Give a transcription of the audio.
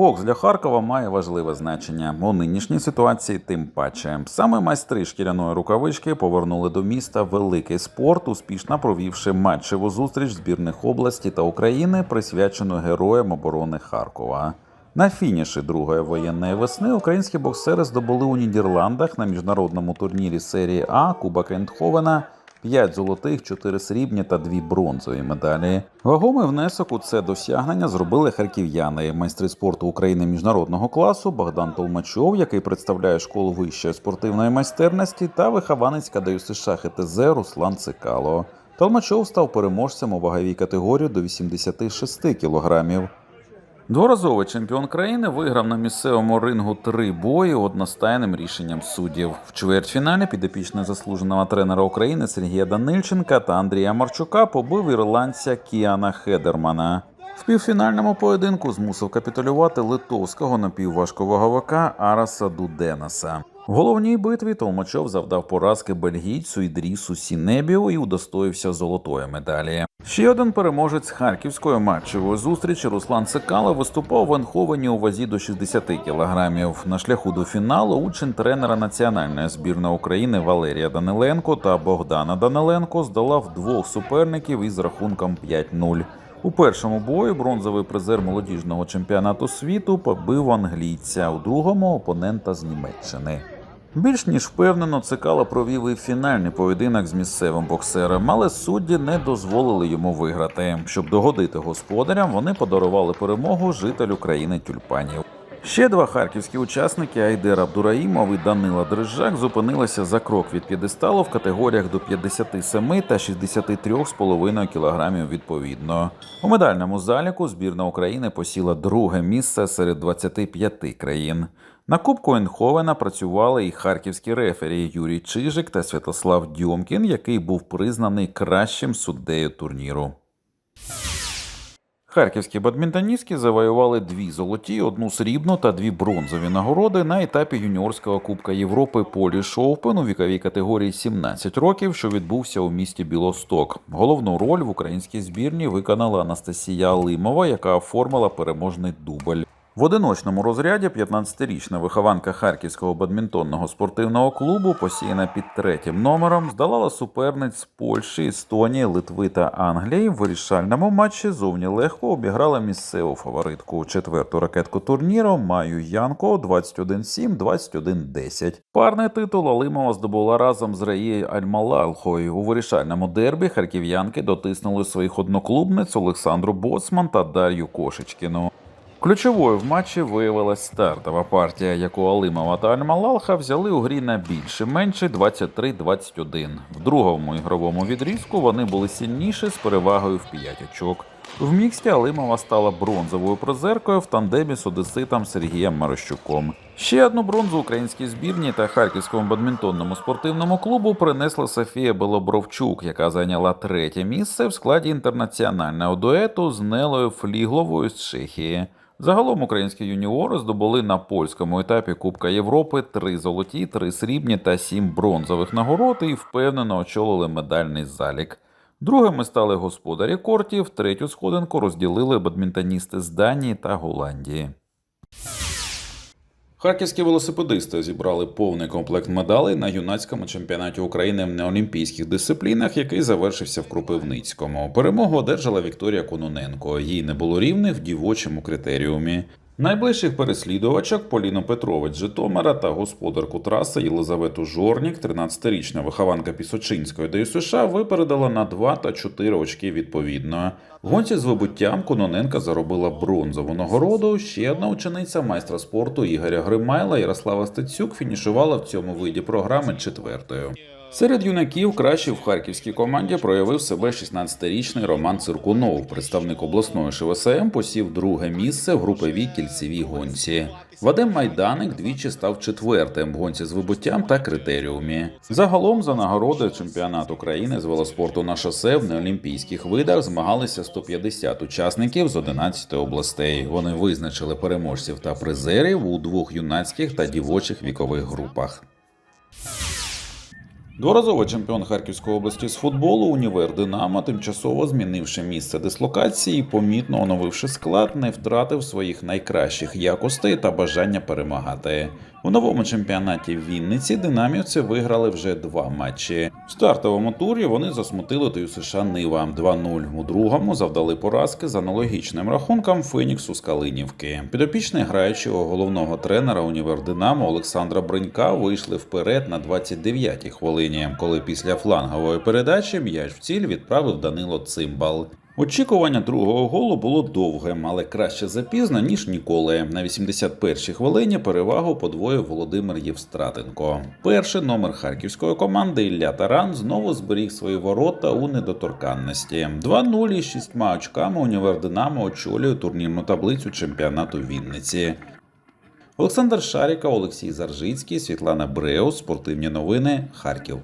бокс для Харкова має важливе значення. У нинішній ситуації тим паче. Саме майстри шкіряної рукавички повернули до міста великий спорт, успішно провівши матчеву зустріч збірних області та України, присвячену героям оборони Харкова. На фініші другої воєнної весни українські боксери здобули у Нідерландах на міжнародному турнірі серії А Кубок Ейндховена 5 золотих, 4 срібні та 2 бронзові медалі. Вагомий внесок у це досягнення зробили харків'яни, майстри спорту України міжнародного класу Богдан Толмачов, який представляє школу вищої спортивної майстерності, та вихованець КДЮ ХТЗ Руслан Цикало. Толмачов став переможцем у ваговій категорії до 86 кілограмів. Дворазовий чемпіон країни виграв на місцевому рингу три бої одностайним рішенням суддів. В чвертьфіналі підопічний заслуженого тренера України Сергія Данильченка та Андрія Марчука побив ірландця Кіана Хедермана. В півфінальному поєдинку змусив капітулювати литовського напівважковаговика Араса Дуденаса. В головній битві Толмачов завдав поразки бельгійцю Ідрісу Сінебіу і удостоївся золотої медалі. Ще один переможець харківської матчевої зустрічі Руслан Цикало виступав в Енховені у вазі до 60 кілограмів. На шляху до фіналу учень тренера національної збірної України Валерія Даниленко та Богдана Даниленко здолав двох суперників із рахунком 5-0. У першому бою бронзовий призер молодіжного чемпіонату світу побив англійця, у другому опонента з Німеччини. Більш ніж впевнено, Цикало провів і фінальний поєдинок з місцевим боксером, але судді не дозволили йому виграти. Щоб догодити господарям, вони подарували перемогу жителю країни тюльпанів. Ще два харківські учасники Айдер Абдураїмов і Данила Дрижак зупинилися за крок від п'єдесталу в категоріях до 57 та 63,5 кілограмів відповідно. У медальному заліку збірна України посіла друге місце серед 25 країн. На Кубку Енховена працювали і харківські рефері Юрій Чижик та Святослав Дьомкін, який був признаний кращим суддею турніру. Харківські бадмінтоністки завоювали дві золоті, одну срібну та дві бронзові нагороди на етапі юніорського Кубка Європи полі Оупен у віковій категорії 17 років, що відбувся у місті Білосток. Головну роль в українській збірні виконала Анастасія Алимова, яка оформила переможний дубль. В одиночному розряді 15-річна вихованка Харківського бадмінтонного спортивного клубу, посіяна під третім номером, здолала суперниць Польщі, Естонії, Литви та Англії. В вирішальному матчі зовні легко обіграла місцеву фаворитку четверту ракетку турніру Маю Янко 21-7, 21-10. Парний титул Алимова здобула разом з Раєю Альмалалхою. У вирішальному дербі харків'янки дотиснули своїх одноклубниць Олександру Боцман та Дар'ю Кошечкіну. Ключовою в матчі виявилась стартова партія, яку Алимова та Альмалалха взяли у грі на більше менше 23-21. В другому ігровому відрізку вони були сильніші з перевагою в 5 очок. В міксті Алимова стала бронзовою призеркою в тандемі з одеситом Сергієм Марощуком. Ще одну бронзу українській збірні та харківському бадмінтонному спортивному клубу принесла Софія Белобровчук, яка зайняла третє місце в складі інтернаціонального дуету з Нелою Флігловою з Чехії. Загалом українські юніори здобули на польському етапі Кубка Європи три золоті, три срібні та сім бронзових нагород і впевнено очолили медальний залік. Другими стали господарі кортів, третю сходинку розділили бадмінтоністи з Данії та Голландії. Харківські велосипедисти зібрали повний комплект медалей на юнацькому чемпіонаті України на олімпійських дисциплінах, який завершився в Кропивницькому. Перемогу одержала Вікторія Кононенко. Їй не було рівних в дівочому критеріумі. Найближчих переслідувачок Поліну Петрович Житомира та господарку траси Єлизавету Жорнік, 13-річна вихованка Пісочинської ДЮСШ, випередила на 2 та 4 очки відповідно. В гонці з вибуттям Кононенка заробила бронзову нагороду. Ще одна учениця майстра спорту Ігоря Гримайла Ярослава Стецюк фінішувала в цьому виді програми четвертою. Серед юнаків краще в харківській команді проявив себе 16-річний Роман Циркунов. Представник обласної ШВСМ посів друге місце в груповій кільцевій гонці. Вадим Майданик двічі став четвертим в гонці з вибуттям та критеріумі. Загалом за нагороди чемпіонату країни з велоспорту на шосе в неолімпійських видах змагалися 150 учасників з 11 областей. Вони визначили переможців та призерів у двох юнацьких та дівочих вікових групах. Дворазовий чемпіон Харківської області з футболу Універ Динамо, тимчасово змінивши місце дислокації, помітно оновивши склад, не втратив своїх найкращих якостей та бажання перемагати. У новому чемпіонаті Вінниці динамівці виграли вже два матчі. В стартовому турі вони засмутили ТЮСШ Нива 2-0. У другому завдали поразки з аналогічним рахунком Феніксу з Калинівки. Підопічні граючого головного тренера Універ Динамо Олександра Бринька вийшли вперед на 29-й хвилині, коли після флангової передачі м'яч в ціль відправив Данило Цимбал. Очікування другого голу було довгим, але краще запізно, ніж ніколи. На 81-й хвилині перевагу подвоїв Володимир Євстратенко. Перший номер харківської команди Ілля Таран знову зберіг свої ворота у недоторканності. 2-0 із шістьма очками Універ Динамо очолює турнірну таблицю чемпіонату Вінниці. Олександр Шаріка, Олексій Заржицький, Світлана Бреус, спортивні новини, Харків.